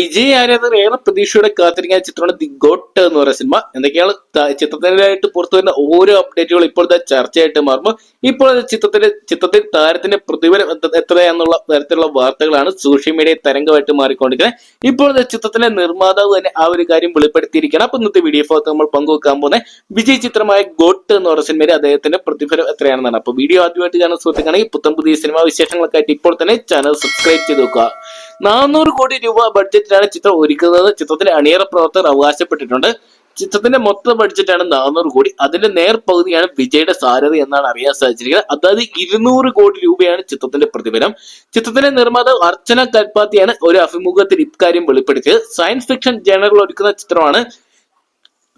വിജയ് ആരാധകർ ഏറെ പ്രതീക്ഷയോടെ കാത്തിരിക്കുന്ന ചിത്രമാണ് ദി ഗോട്ട് എന്ന് പറയുന്ന സിനിമ. എന്തൊക്കെയാണ് ചിത്രത്തിനായിട്ട് പുറത്തു വരുന്ന ഓരോ അപ്ഡേറ്റുകളും ഇപ്പോഴത്തെ ചർച്ചയായിട്ട് മാറുമ്പോൾ ഇപ്പോൾ ചിത്രത്തിന്റെ ചിത്രത്തിൽ താരത്തിന്റെ പ്രതിഫലം എത്രയാണെന്നുള്ള തരത്തിലുള്ള വാർത്തകളാണ് സോഷ്യൽ മീഡിയ തരംഗമായിട്ട് മാറിക്കൊണ്ടിരിക്കുന്നത്. ഇപ്പോഴത്തെ ചിത്രത്തിന്റെ നിർമ്മാതാവ് തന്നെ ആ ഒരു കാര്യം വെളിപ്പെടുത്തിയിരിക്കണം അപ്പൊ ഇന്നത്തെ വീഡിയോ ഭാഗത്ത് നമ്മൾ പങ്കുവെക്കാൻ പോകുന്ന വിജയ് ചിത്രമായ ഗോട്ട് എന്ന് പറയുന്ന സിനിമയിൽ അദ്ദേഹത്തിന്റെ പ്രതിഫലം എത്രയാണെന്നാണ്. അപ്പൊ വീഡിയോ ആദ്യമായിട്ട് കാണുന്ന സുഹൃത്തുക്കാണെങ്കിൽ പുത്തൻ പുതിയ സിനിമാ വിശേഷങ്ങളൊക്കെ ആയിട്ട് ഇപ്പോൾ തന്നെ ചാനൽ സബ്സ്ക്രൈബ് ചെയ്ത് വെക്കുക. നാനൂറ് കോടി രൂപ ബഡ്ജറ്റിലാണ് ചിത്രം ഒരുക്കുന്നത്. ചിത്രത്തിലെ അണിയറ പ്രവർത്തകർ അവകാശപ്പെട്ടിട്ടുണ്ട്. ചിത്രത്തിന്റെ മൊത്തം ബഡ്ജറ്റാണ് നാനൂറ് കോടി. അതിന്റെ നേർ പകുതിയാണ് വിജയുടെ സാരഥി എന്നാണ് അറിയാൻ സാധിച്ചിരിക്കുന്നത്. അതായത് ഇരുന്നൂറ് കോടി രൂപയാണ് ചിത്രത്തിന്റെ പ്രതിഫലം. ചിത്രത്തിന്റെ നിർമ്മാതാവ് അർച്ചന കൽപ്പാത്തിയാണ് ഒരു അഭിമുഖത്തിൽ ഇക്കാര്യം വെളിപ്പെടുത്തിയത്. സയൻസ് ഫിക്ഷൻ ജേണറിൽ ഒരുക്കുന്ന ചിത്രമാണ്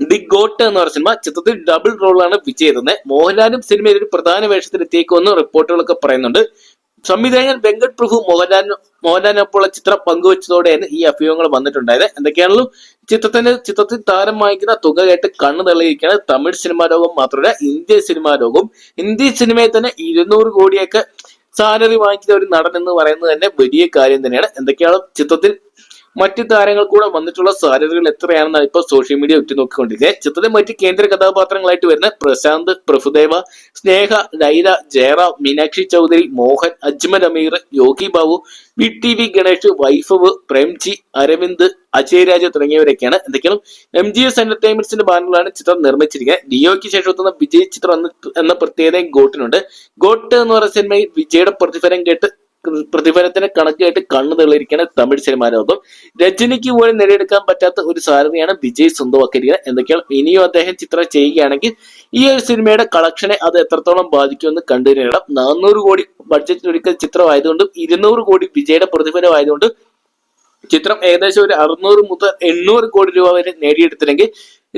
ദി ഗോട്ട് എന്ന് പറഞ്ഞ സിനിമ. ചിത്രത്തിൽ ഡബിൾ റോളാണ് വിജയ് മോഹൻലാലും സിനിമയിൽ ഒരു പ്രധാന വേഷത്തിൽ എത്തിയേക്കുമെന്ന് റിപ്പോർട്ടുകളൊക്കെ പറയുന്നുണ്ട്. സംവിധായകൻ വെങ്കട് പ്രഭു മോഹൻലാൽ മോഹൻലാലിനൊപ്പമുള്ള ചിത്രം പങ്കുവച്ചതോടെയാണ് ഈ അഭിയോഗങ്ങൾ വന്നിട്ടുണ്ടായത്. എന്തൊക്കെയാണല്ലോ? ചിത്രത്തിന് ചിത്രത്തിൽ താരം വാങ്ങിക്കുന്ന തുക കേട്ട് കണ്ണു തള്ളിയിരിക്കുകയാണ് തമിഴ് സിനിമാ ലോകം മാത്രമല്ല ഇന്ത്യൻ സിനിമാ ലോകവും. ഇന്ത്യൻ സിനിമയിൽ തന്നെ ഇരുന്നൂറ് കോടിയൊക്കെ സാലറി വാങ്ങിക്കുന്ന ഒരു നടൻ എന്ന് പറയുന്നത് തന്നെ വലിയ കാര്യം തന്നെയാണ്. എന്തൊക്കെയാണ്? ചിത്രത്തിൽ മറ്റ് താരങ്ങൾ കൂടെ വന്നിട്ടുള്ള സാധ്യതകൾ എത്രയാണെന്നാണ് ഇപ്പോൾ സോഷ്യൽ മീഡിയ ഉറ്റുനോക്കിക്കൊണ്ടിരിക്കുന്നത് ചിത്രത്തിൽ മറ്റ് കേന്ദ്ര കഥാപാത്രങ്ങളായിട്ട് വരുന്ന Prashanth Prabhudeva Sneha Laila Jayaram Meenakshi Chaudhary Mohan Ajmal Ameer Yogi Babu V T V Ganesh Vaibhav Premji Aravind Ajay Raja തുടങ്ങിയവരൊക്കെയാണ്. എന്തൊക്കെയാണ്? എം ജി എസ് എന്റർടൈൻമെന്റ്സിന്റെ ബാനറിലാണ് ചിത്രം നിർമ്മിച്ചിരിക്കുന്നത് ഡിയോയ്ക്ക് ശേഷം എത്തുന്ന വിജയ് ചിത്രം എന്ന പ്രത്യേകതയും ഗോട്ടിനുണ്ട്. ഗോട്ട് എന്ന് പറയുന്ന സിനിമയിൽ വിജയുടെ പ്രതിഫലം കേട്ട് പ്രതിഫലത്തിന് കണക്കായിട്ട് കണ്ണു തെളിയിരിക്കുന്ന തമിഴ് സിനിമാ ലോകം. രജനിക്ക് പോലും നേടിയെടുക്കാൻ പറ്റാത്ത ഒരു സാധനയാണ് വിജയ് സ്വന്തമാക്കിയിരിക്കുന്നത്. എന്തൊക്കെയാണ്? ഇനിയും അദ്ദേഹം ചിത്രം ചെയ്യുകയാണെങ്കിൽ ഈ ഒരു സിനിമയുടെ കളക്ഷനെ അത് എത്രത്തോളം ബാധിക്കുമെന്ന് കണ്ടുതരണം നാനൂറ് കോടി ബഡ്ജറ്റിൽ ഒരുക്കുന്ന ചിത്രമായതുകൊണ്ടും ഇരുന്നൂറ് കോടി വിജയുടെ പ്രതിഫലമായതുകൊണ്ട് ചിത്രം ഏകദേശം ഒരു അറുന്നൂറ് മുതൽ എണ്ണൂറ് കോടി രൂപ വരെ നേടിയെടുത്തില്ലെങ്കിൽ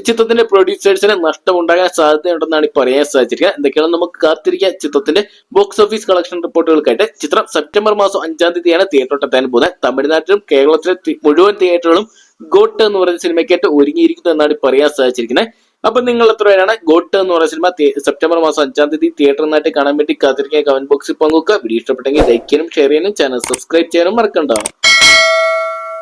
ചിത്രത്തിന്റെ പ്രൊഡ്യൂസേഴ്സിന് നഷ്ടമുണ്ടാകാൻ സാധ്യതയുണ്ടെന്നാണ് ഈ പറയാൻ സാധിച്ചിരിക്കുന്നത്. എന്തൊക്കെയാണ് നമുക്ക് കാത്തിരിക്കുക ചിത്രത്തിന്റെ ബോക്സ് ഓഫീസ് കളക്ഷൻ റിപ്പോർട്ടുകൾക്കായിട്ട് ചിത്രം സെപ്റ്റംബർ മാസം അഞ്ചാം തീയതിയാണ് തിയേറ്ററിലെത്താൻ പോകുന്നത്. തമിഴ്നാട്ടിലും കേരളത്തിലെ മുഴുവൻ തിയേറ്ററുകളും ഗോട്ട് എന്ന് പറയുന്ന സിനിമയ്ക്കായിട്ട് ഒരുങ്ങിയിരിക്കുന്നു എന്നാണ് പറയാൻ സാധിച്ചിരിക്കുന്നത്. അപ്പൊ നിങ്ങൾ എത്ര പേരാണ് ഗോട്ട് എന്ന് പറയുന്ന സിനിമ സെപ്റ്റംബർ മാസം അഞ്ചാം തീയതി തിയേറ്ററിൽ തിയേറ്ററിനായിട്ട് കാണാൻ വേണ്ടി കാത്തിരിക്കുക. കമന്റ് ബോക്സിൽ പങ്കുവെക്കുക. വീഡിയോ ഇഷ്ടപ്പെട്ടെങ്കിൽ ലൈക്ക് ചെയ്യാനും ഷെയർ ചെയ്യാനും ചാനൽ സബ്സ്ക്രൈബ് ചെയ്യാനും മറക്കണ്ട.